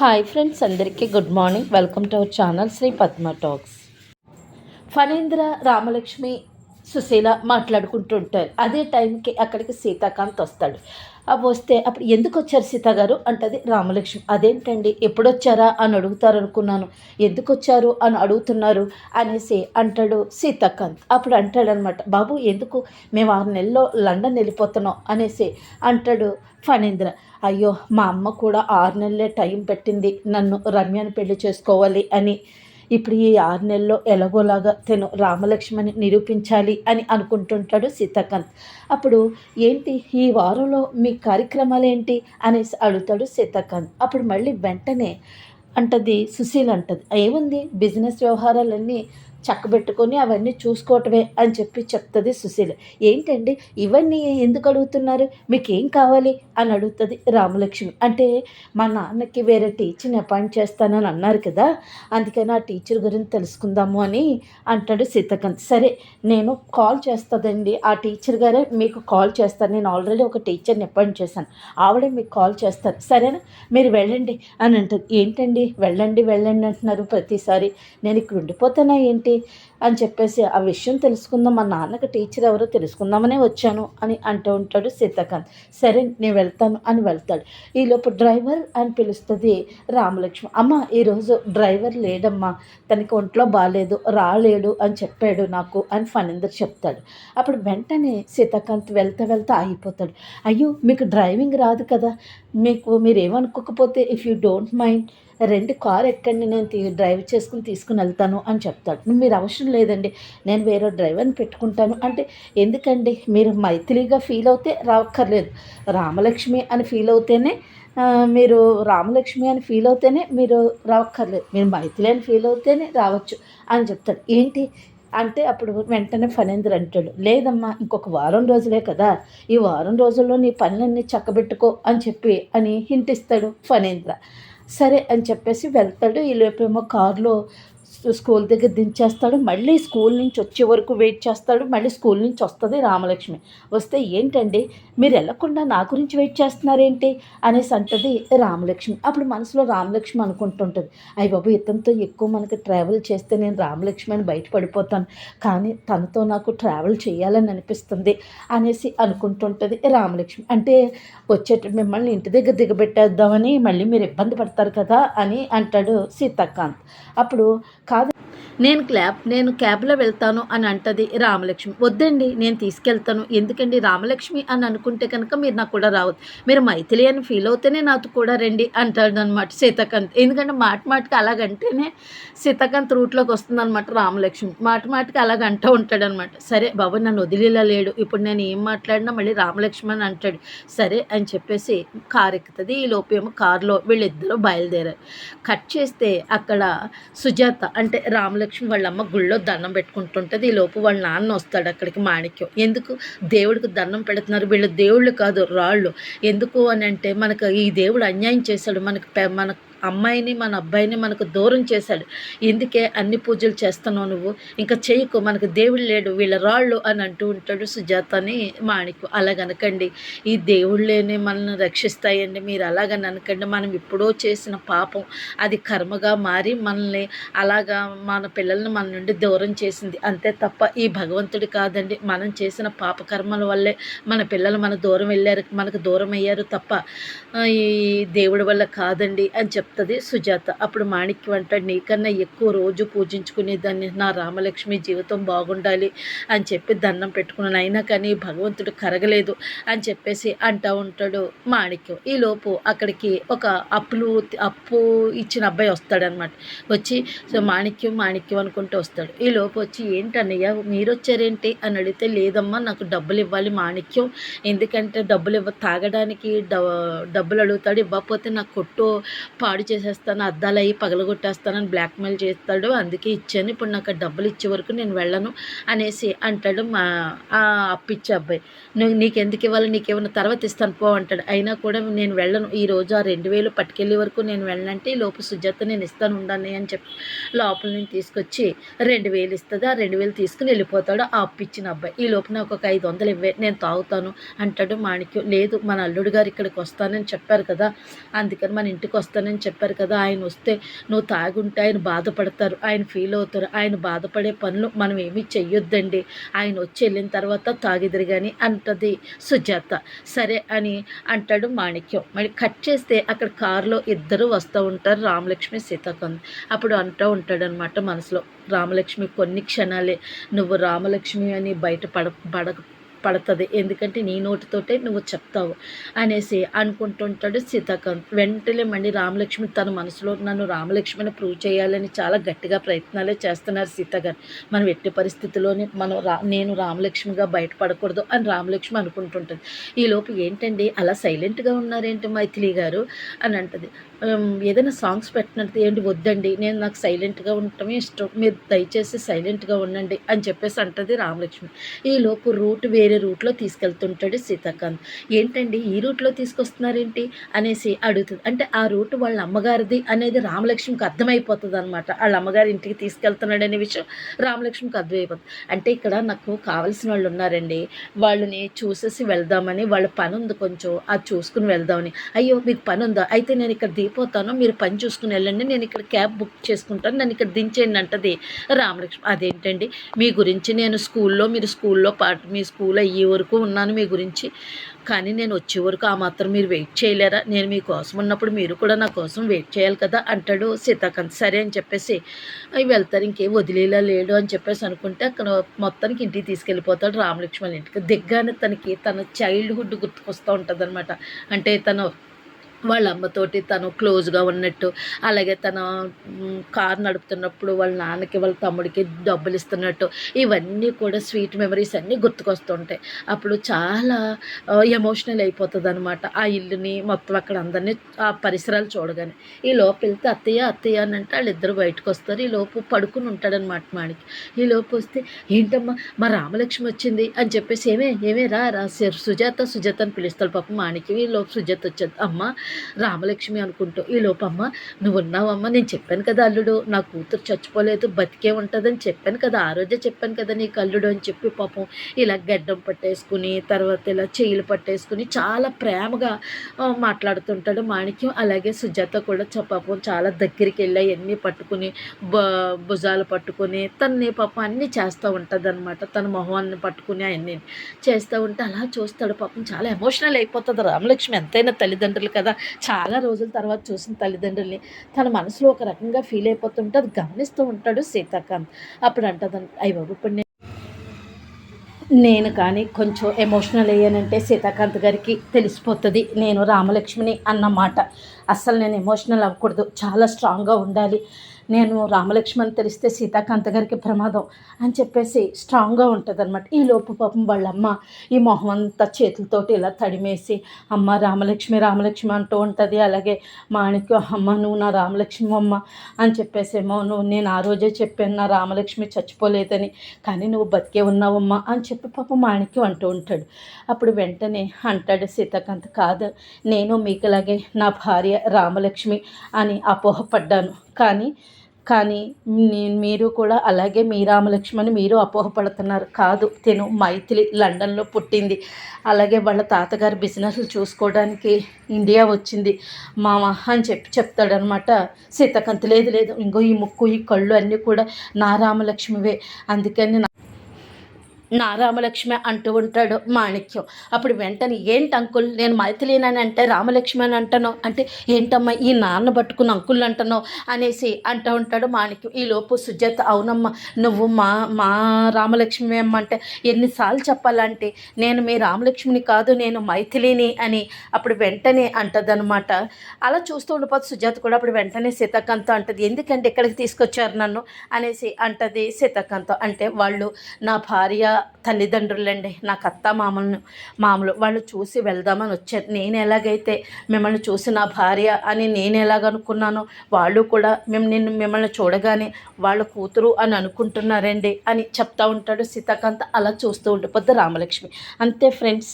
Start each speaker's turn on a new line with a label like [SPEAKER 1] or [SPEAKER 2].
[SPEAKER 1] Hi friends అందరికీ good morning. Welcome to our channel Sri Padma talks. Phanendra Ramalakshmi Sushila మాట్లాడుకుంటుంటారు అదే టైంకి అక్కడికి సీతాకాంత్ వస్తాడు. అవి వస్తే అప్పుడు ఎందుకు వచ్చారు సీత గారు? అంటది రామలక్ష్మి. అదేంటండి? ఎప్పుడొచ్చారా? అని అడుగుతారు అనుకున్నాను ఎందుకు వచ్చారు అని అడుగుతున్నారు అనేసి అంటాడు సీతాకాంత్. అప్పుడు అంటాడనమాట బాబు ఎందుకు? మేము ఆరు నెలల్లో లండన్ వెళ్ళిపోతున్నాం అనేసి అంటాడు ఫణేంద్ర. అయ్యో మా అమ్మ కూడా ఆరు నెలలే టైం పెట్టింది. నన్ను రమ్యను పెళ్ళి చేసుకోవాలి అని ఇప్పుడు ఈ ఆరు నెలల్లో ఎలాగోలాగా తను రామలక్ష్మణి నిరూపించాలి అని అనుకుంటుంటాడు సీతాకాంత్. అప్పుడు ఏంటి ఈ వారంలో మీ కార్యక్రమాలు ఏంటి అనేసి అడుగుతాడు సీతాకాంత్. అప్పుడు మళ్ళీ వెంటనే అంటది సుశీల్ అంటది. ఏముంది? బిజినెస్ వ్యవహారాలన్నీ చక్కబెట్టుకొని అవన్నీ చూసుకోవటమే అని చెప్పి చెప్తుంది సుశీల. ఏంటండి? ఇవన్నీ ఎందుకు అడుగుతున్నారు? మీకు ఏం కావాలి? అని అడుగుతుంది రామలక్ష్మి. అంటే మా నాన్నకి వేరే టీచర్ని అపాయింట్ చేస్తానని అన్నారు కదా అందుకని ఆ టీచర్ గురించి తెలుసుకుందాము అని అంటాడు సీతకాంత్. సరే నేను కాల్ చేస్తుందండి. ఆ టీచర్ గారే మీకు కాల్ చేస్తాను నేను ఆల్రెడీ ఒక టీచర్ని అపాయింట్ చేశాను. ఆవిడే మీకు కాల్ చేస్తారు. సరేనా? మీరు వెళ్ళండి అని అంటుంది. ఏంటండి? వెళ్ళండి వెళ్ళండి అంటున్నారు ప్రతిసారి. నేను ఇక్కడ ఉండిపోతానా ఏంటి? que అని చెప్పేసి ఆ విషయం తెలుసుకుందాం. మా నాన్నకి టీచర్ ఎవరో తెలుసుకుందామనే వచ్చాను అని అంటూ ఉంటాడు సీతాకాంత్. సరే నేను వెళ్తాను అని వెళ్తాడు. ఈలోపు డ్రైవర్ అని పిలుస్తుంది రామలక్ష్మి. అమ్మ ఈరోజు డ్రైవర్ లేడమ్మా. తనకి ఒంట్లో బాగాలేదు రాలేడు అని చెప్పాడు నాకు అని ఫణీందర్ చెప్తాడు. అప్పుడు వెంటనే సీతాకాంత్ వెళ్తా వెళ్తా ఆగిపోతాడు. అయ్యో మీకు డ్రైవింగ్ రాదు కదా. మీకు మీరు ఏమనుకోకపోతే ఇఫ్ యూ డోంట్ మైండ్ రెండు కార్ ఎక్కండి నేను డ్రైవ్ చేసుకుని తీసుకుని వెళ్తాను అని చెప్తాడు. మీరు అవసరం లేదండి. నేను వేరే డ్రైవర్ని పెట్టుకుంటాను. అంటే ఎందుకండి? మీరు మైథిలిగా ఫీల్ అవుతే రావక్కర్లేదు. రామలక్ష్మి అని ఫీల్ అవుతేనే మీరు రామలక్ష్మి అని ఫీల్ అవుతేనే మీరు రావక్కర్లేదు. మీరు మైథిలి అని ఫీల్ అవుతేనే రావచ్చు అని చెప్తాడు. ఏంటి? అంటే అప్పుడు వెంటనే ఫణేంద్ర అంటాడు లేదమ్మా ఇంకొక వారం రోజులే కదా. ఈ వారం రోజుల్లో నీ పనులన్నీ చక్కబెట్టుకో అని చెప్పి అని హింటిస్తాడు ఫణేంద్ర. సరే అని చెప్పేసి వెళ్తాడు. ఈ లోపేమో కారులో స్కూల్ దగ్గర దించేస్తాడు మళ్ళీ స్కూల్ నుంచి వచ్చే వరకు వెయిట్ చేస్తాడు మళ్ళీ స్కూల్ నుంచి వస్తుంది రామలక్ష్మి. వస్తే ఏంటండి మీరు వెళ్ళకుండా నా గురించి వెయిట్ చేస్తున్నారేంటి? అనేసి అంటది రామలక్ష్మి. అప్పుడు మనసులో రామలక్ష్మి అనుకుంటుంటుంది అయ్యి బాబు ఇతనితో ఎక్కువ మనకి ట్రావెల్ చేస్తే నేను రామలక్ష్మి అని బయటపడిపోతాను కానీ తనతో నాకు ట్రావెల్ చేయాలని అనిపిస్తుంది అనేసి అనుకుంటుంటుంది రామలక్ష్మి. అంటే వచ్చేట మిమ్మల్ని ఇంటి దగ్గర దిగబెట్టేద్దామని మళ్ళీ మీరు ఇబ్బంది పడతారు కదా అని అంటాడు సీతాకాంత్. అప్పుడు నేను క్లాబ్ నేను క్యాబ్లో వెళ్తాను అని అంటది రామలక్ష్మి. వద్దండి నేను తీసుకెళ్తాను. ఎందుకండి రామలక్ష్మి అని అనుకుంటే కనుక మీరు నాకు కూడా రావద్దు. మీరు మైథిలి అని ఫీల్ అవుతేనే నాతో కూడా రండి అంటాడు అనమాట సీతాకాంత్. ఎందుకంటే మాట మాటకి అలాగంటేనే సీతాకాంత్ రూట్లోకి వస్తుంది అనమాట రామలక్ష్మి. మాట మాటకి అలాగ అంటూ ఉంటాడనమాట సరే బాబు నన్ను వదిలేలా లేడు. ఇప్పుడు నేను ఏం మాట్లాడినా మళ్ళీ రామలక్ష్మి అని అంటాడు. సరే అని చెప్పేసి కారు ఎక్కుతుంది. ఈ లోపేమో కారులో వీళ్ళిద్దరూ బయలుదేరారు. కట్ చేస్తే అక్కడ సుజాత అంటే రామలక్ష్మి వాళ్ళ అమ్మ గుళ్ళో దండం పెట్టుకుంటుంటుంది. ఈ లోపు వాళ్ళ నాన్న వస్తాడు అక్కడికి మాణిక్యం. ఎందుకు? దేవుడికి దండం పెడుతున్నారు. వీళ్ళు దేవుళ్ళు కాదు రాళ్ళు. ఎందుకు అని అంటే మనకు ఈ దేవుడు అన్యాయం చేశాడు. మనకు మన అమ్మాయిని మన అబ్బాయిని మనకు దూరం చేశాడు. ఎందుకే అన్ని పూజలు చేస్తున్నావు నువ్వు? ఇంకా చేయకు మనకు దేవుడు లేడు వీళ్ళ రాళ్ళు అని అంటూ ఉంటాడు సుజాతని మాణికు అలాగనకండి ఈ దేవుళ్ళేనే మనల్ని రక్షిస్తాయండి మీరు అలాగని అనకండి మనం ఎప్పుడో చేసిన పాపం అది కర్మగా మారి మనల్ని అలాగా మన పిల్లల్ని మన నుండి దూరం చేసింది. అంతే తప్ప ఈ భగవంతుడు కాదండి మనం చేసిన పాప కర్మల వల్లే మన పిల్లలు మన దూరం వెళ్ళారు మనకు దూరం అయ్యారు తప్ప ఈ దేవుడి వల్ల కాదండి అని చెప్పి చెప్తుంది సుజాత అప్పుడు మాణిక్యం అంటాడు నీకన్నా ఎక్కువ రోజు పూజించుకునేదాన్ని నా రామలక్ష్మి జీవితం బాగుండాలి అని చెప్పి దండం పెట్టుకున్నాను అయినా కానీ భగవంతుడు కరగలేదు అని చెప్పేసి అంటూ ఉంటాడు మాణిక్యం. ఈలోపు అక్కడికి ఒక అప్పులు అప్పు ఇచ్చిన అబ్బాయి వస్తాడనమాట వచ్చి సో మాణిక్యం మాణిక్యం అనుకుంటూ వస్తాడు. ఈ లోపు వచ్చి ఏంటన్నయ్య మీరు వచ్చారేంటి అని అడిగితే లేదమ్మా నాకు డబ్బులు ఇవ్వాలి మాణిక్యం. ఎందుకంటే డబ్బులు ఇవ్వ తాగడానికి డబ్బులు అడుగుతాడు. ఇవ్వకపోతే నా కొట్టు పాడు పాడు చేసేస్తాను అద్దాలు అయ్యి పగలగొట్టేస్తానని బ్లాక్మెయిల్ చేస్తాడు. అందుకే ఇచ్చాను. ఇప్పుడు నాకు డబ్బులు ఇచ్చే వరకు నేను వెళ్ళను అనేసి అంటాడు మా ఆ అప్పిచ్చే అబ్బాయి. నువ్వు నీకు ఎందుకు ఇవ్వాలి? నీకు తర్వాత ఇస్తాను పో అంటాడు. అయినా కూడా నేను వెళ్ళను. ఈ రోజు ఆ రెండు వేలు పట్టుకెళ్ళే వరకు నేను వెళ్ళనంటే లోపు సుజాత నేను ఇస్తాను ఉండని అని చెప్పి లోపల నేను తీసుకొచ్చి రెండు వేలు ఇస్తుంది. ఆ రెండు వేలు తీసుకుని వెళ్ళిపోతాడు ఆ అప్పిచ్చిన అబ్బాయి. ఈ లోపు నాకు ఒక ఐదు వందలు ఇవ్వే. నేను తాగుతాను అంటాడు మాణిక్యం. లేదు మన అల్లుడు గారు ఇక్కడికి వస్తానని చెప్పారు కదా. అందుకని మన ఇంటికి వస్తానని చెప్పారు కదా ఆయన వస్తే నువ్వు తాగుంటే ఆయన బాధపడతారు ఆయన ఫీల్ అవుతారు ఆయన బాధపడే పనులు మనం ఏమీ చెయ్యొద్దండి. ఆయన వచ్చి వెళ్ళిన తర్వాత తాగిదిరి కానీ అంటది సుజాత. సరే అని అంటాడు మాణిక్యం. మరి కట్ చేస్తే అక్కడ కారులో ఇద్దరు వస్తూ ఉంటారు రామలక్ష్మి సీతాకాంత్. అప్పుడు అంటూ ఉంటాడు అనమాట మనసులో రామలక్ష్మి కొన్ని క్షణాలే నువ్వు రామలక్ష్మి అని బయట పడ పడక పడుతుంది. ఎందుకంటే నీ నోటితోటే నువ్వు చెప్తావు అనేసి అనుకుంటుంటాడు సీతాకాంత్. వెంటనే మళ్ళీ రామలక్ష్మి తన మనసులో నన్ను రామలక్ష్మిని ప్రూవ్ చేయాలని చాలా గట్టిగా ప్రయత్నాలే చేస్తున్నారు సీతాగారు మనం ఎట్టి పరిస్థితుల్లోనే మనం రా నేను రామలక్ష్మిగా బయటపడకూడదు అని రామలక్ష్మి అనుకుంటుంటుంది. ఈలోపు ఏంటండి? అలా సైలెంట్గా ఉన్నారేంటి మైథిలి గారు? అని అంటది. ఏదైనా సాంగ్స్ పెట్టినట్టు ఏంటి వద్దండి నేను నాకు సైలెంట్గా ఉండటమే ఇష్టం మీరు దయచేసి సైలెంట్గా ఉండండి అని చెప్పేసి అంటది రామలక్ష్మి. ఈలోపు రూట్ వేరే రూట్లో తీసుకెళ్తుంటాడు సీతాకాంత్. ఏంటండి ఈ రూట్లో తీసుకొస్తున్నారేంటి అనేసి అడుగుతుంది. అంటే ఆ రూట్ వాళ్ళ అమ్మగారిది అనేది రామలక్ష్మికి అర్థమైపోతుంది అనమాట వాళ్ళ అమ్మగారి ఇంటికి తీసుకెళ్తున్నాడు అనే విషయం రామలక్ష్మికి అర్థమైపోతుంది. అంటే ఇక్కడ నాకు కావాల్సిన వాళ్ళు ఉన్నారండి. వాళ్ళని చూసేసి వెళ్దామని వాళ్ళ పని ఉంది కొంచెం అది చూసుకుని వెళ్దామని. అయ్యో మీకు పని ఉందా అయితే నేను ఇక్కడ దిగిపోతాను మీరు పని చూసుకుని వెళ్ళండి నేను ఇక్కడ క్యాబ్ బుక్ చేసుకుంటాను నన్ను ఇక్కడ దించేయండి అంటది రామలక్ష్మి. అదేంటండి? మీ గురించి నేను స్కూల్లో మీరు స్కూల్లో పాటు మీ స్కూల్ అయ్యే వరకు ఉన్నాను మీ గురించి. కానీ నేను వచ్చే వరకు ఆ మాత్రం మీరు వెయిట్ చేయలేరా? నేను మీకోసం ఉన్నప్పుడు మీరు కూడా నా కోసం వెయిట్ చేయాలి కదా అంటాడు సీతాకాంత్. సరే అని చెప్పేసి అవి వెళ్తారు ఇంకేం వదిలేలా లేడు అని చెప్పేసి అనుకుంటే అక్కడ మొత్తానికి ఇంటికి తీసుకెళ్ళిపోతాడు రామలక్ష్మణ్ ఇంటికి. దిగ్గానే తనకి తన చైల్డ్హుడ్ గుర్తుకొస్తూ ఉంటుంది అనమాట అంటే తను వాళ్ళ అమ్మతోటి తను క్లోజ్గా ఉన్నట్టు అలాగే తన కారు నడుపుతున్నప్పుడు వాళ్ళ నాన్నకి వాళ్ళ తమ్ముడికి డబ్బులు ఇస్తున్నట్టు ఇవన్నీ కూడా స్వీట్ మెమరీస్ అన్నీ గుర్తుకొస్తుంటాయి. అప్పుడు చాలా ఎమోషనల్ అయిపోతుంది అనమాట ఆ ఇల్లుని మొత్తం అక్కడ అందరినీ ఆ పరిసరాలు చూడగానే. ఈ లోపు వెళ్తే అత్తయ్య అత్తయ్య అని అంటే వాళ్ళిద్దరు బయటకు వస్తారు ఈ లోపు పడుకుని ఉంటాడనమాట మాడికి ఈ లోపు వస్తే ఏంటమ్మా మా రామలక్ష్మి వచ్చింది అని చెప్పేసి ఏమే ఏమే రా రా సుజాత సుజాత అని పిలుస్తారు పాపం మాణికి ఈ లోపు సుజాత వచ్చేది అమ్మ రామలక్ష్మి అనుకుంటూ ఈ లోపమ్మ నువ్వు ఉన్నావమ్మ నేను చెప్పాను కదా అల్లుడు నా కూతురు చచ్చిపోలేదు బతికే ఉంటుందని చెప్పాను కదా ఆ రోజే చెప్పాను కదా నీకు అల్లుడు అని చెప్పి పాపం ఇలా గడ్డం పట్టేసుకుని తర్వాత ఇలా చేయిలు పట్టేసుకుని చాలా ప్రేమగా మాట్లాడుతుంటాడు మాణిక్యం. అలాగే సుజాత కూడా పాపం చాలా దగ్గరికి వెళ్ళి అవన్నీ పట్టుకుని భుజాలు పట్టుకుని తన్ని పాపం అన్నీ చేస్తూ ఉంటుంది అనమాట తన మొహాన్ని పట్టుకుని అవన్నీ చేస్తూ ఉంటే అలా చూస్తాడు పాపం. చాలా ఎమోషనల్ అయిపోతుంది రామలక్ష్మి. ఎంతైనా తల్లిదండ్రులు కదా చాలా రోజుల తర్వాత చూసిన తల్లిదండ్రుల్ని తన మనసులో ఒక రకంగా ఫీల్ అయిపోతుంటే అది గమనిస్తూ ఉంటాడు సీతాకాంత్. అప్పుడు అంటదండి అయ్యి బాబు ఇప్పుడు నేను కానీ కొంచెం ఎమోషనల్ అయ్యానంటే సీతాకాంత్ గారికి తెలిసిపోతుంది నేను రామలక్ష్మిని అన్నమాట. అస్సలు నేను ఎమోషనల్ అవ్వకూడదు చాలా స్ట్రాంగ్గా ఉండాలి. నేను రామలక్ష్మణ్ తెలిస్తే సీతాకాంత గారికి ప్రమాదం అని చెప్పేసి స్ట్రాంగ్గా ఉంటుంది అనమాట ఈ లోపు పాపం వాళ్ళమ్మ ఈ మొహం అంతా చేతులతోటి ఇలా తడిమేసి అమ్మ రామలక్ష్మి రామలక్ష్మి అంటూ ఉంటుంది. అలాగే మాణిక్యం అమ్మ నువ్వు నా రామలక్ష్మి అమ్మ అని చెప్పేసేమో నువ్వు నేను ఆ రోజే చెప్పాను నా రామలక్ష్మి చచ్చిపోలేదని కానీ నువ్వు బతికే ఉన్నావమ్మా అని చెప్పి పాపం మాణిక్యం అంటూ ఉంటాడు. అప్పుడు వెంటనే అంటాడు సీతాకాంత్ కాదు నేను మీకులాగే నా భార్య రామలక్ష్మి అని అపోహపడ్డాను. కానీ కానీ మీరు కూడా అలాగే మీ రామలక్ష్మణి మీరు అపోహపడుతున్నారు. కాదు తిను మైథిలి లండన్లో పుట్టింది. అలాగే వాళ్ళ తాతగారి బిజినెస్లు చూసుకోవడానికి ఇండియా వచ్చింది. మామ అని చెప్పి చెప్తాడనమాట సీతకంత లేదు లేదు. ఇంకో ఈ ముక్కు ఈ కళ్ళు అన్నీ కూడా నా రామలక్ష్మివే. అందుకని నా రామలక్ష్మి అంటూ ఉంటాడు మాణిక్యం. అప్పుడు వెంటనే ఏంటి అంకుల్? నేను మైథిలీనని అంటే రామలక్ష్మి అని అంటాను. అంటే ఏంటమ్మా ఈ నాన్న పట్టుకున్న అంకుల్ అంటానో అనేసి అంటూ ఉంటాడు మాణిక్యం. ఈలోపు సుజాత అవునమ్మా నువ్వు మా మా రామలక్ష్మి అంటే ఎన్నిసార్లు చెప్పాలంటే నేను మీ రామలక్ష్మిని కాదు నేను మైథిలిని అని అప్పుడు వెంటనే అంటదనమాట అలా చూస్తూ ఉండిపోతే సుజాత కూడా అప్పుడు వెంటనే సీతాకాంతం అంటది ఎందుకంటే ఇక్కడికి తీసుకొచ్చారు నన్ను? అనేసి అంటది సీతాకాంతం అంటే వాళ్ళు నా భార్య తల్లిదండ్రులండి నాకు అత్త మామలను మామలు వాళ్ళు చూసి వెళ్దామని వచ్చారు. నేను ఎలాగైతే మిమ్మల్ని చూసి నా భార్య అని నేను ఎలాగనుకున్నానో వాళ్ళు కూడా మేము నిన్ను మిమ్మల్ని చూడగానే వాళ్ళ కూతురు అని అనుకుంటున్నారండి అని చెప్తా ఉంటాడు సీతాకాంత్. అలా చూస్తూ ఉండిపోద్ది రామలక్ష్మి. అంతే ఫ్రెండ్స్.